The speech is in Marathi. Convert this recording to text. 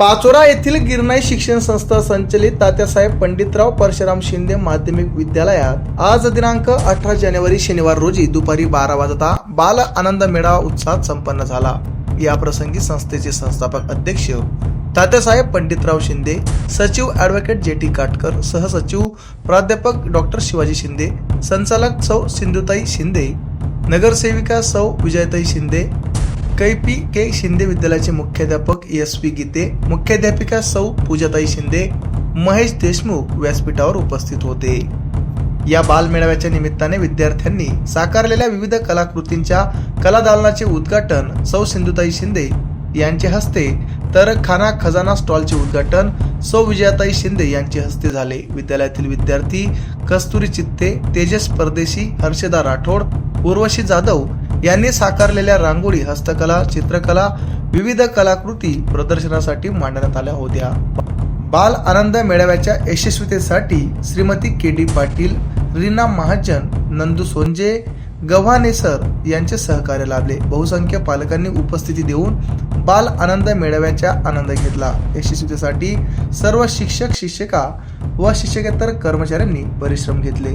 पाचोरा येथील गिरणाई शिक्षण संस्था संचलित तात्यासाहेब पंडितराव परशुराम शिंदे माध्यमिक विद्यालयात आज दिनांक अठरा जानेवारी शनिवार रोजी दुपारी बारा वाजता बाल आनंद मेळावा उत्साहात संपन्न झाला. या प्रसंगी संस्थेचे संस्थापक अध्यक्ष तात्यासाहेब पंडितराव शिंदे सचिव ॲडव्होकेट जे टी काटकर सहसचिव प्राध्यापक डॉक्टर शिवाजी शिंदे संचालक सौ सिंधुताई शिंदे नगरसेविका सौ विजयताई शिंदे कैपी के शिंदे विद्यालयाचे मुख्याध्यापक एस पी गीते मुख्याध्यापिका सौ पूजाताई शिंदे महेश देशमुख व्यासपीठावर उपस्थित होते. या बालमेळाव्याच्या निमित्ताने विद्यार्थ्यांनी साकारलेल्या विविध कलाकृतींच्या कलादालनाचे उद्घाटन सौ सिंधुताई शिंदे यांचे हस्ते तर खाना खजाना स्टॉलचे उद्घाटन सौ विजयाताई शिंदे यांचे हस्ते झाले. विद्यालयातील विद्यार्थी कस्तुरी चित्ते तेजस परदेशी हर्षदा राठोड उर्वशी जाधव यांनी साकारलेल्या रांगोळी हस्तकला चित्रकला विविध कलाकृती प्रदर्शनासाठी मांडण्यात आल्या होत्या. बाल आनंद मेळाव्याच्या यशस्वीतेसाठी श्रीमती के डी पाटील रीना महाजन नंदू सोंजे गव्हानेसर यांचे सहकार्य लाभले. बहुसंख्य पालकांनी उपस्थिती देऊन बाल आनंद मेळाव्याचा आनंद घेतला. यशस्वीतेसाठी सर्व शिक्षक शिक्षिका व शिक्षकेतर कर्मचाऱ्यांनी परिश्रम घेतले.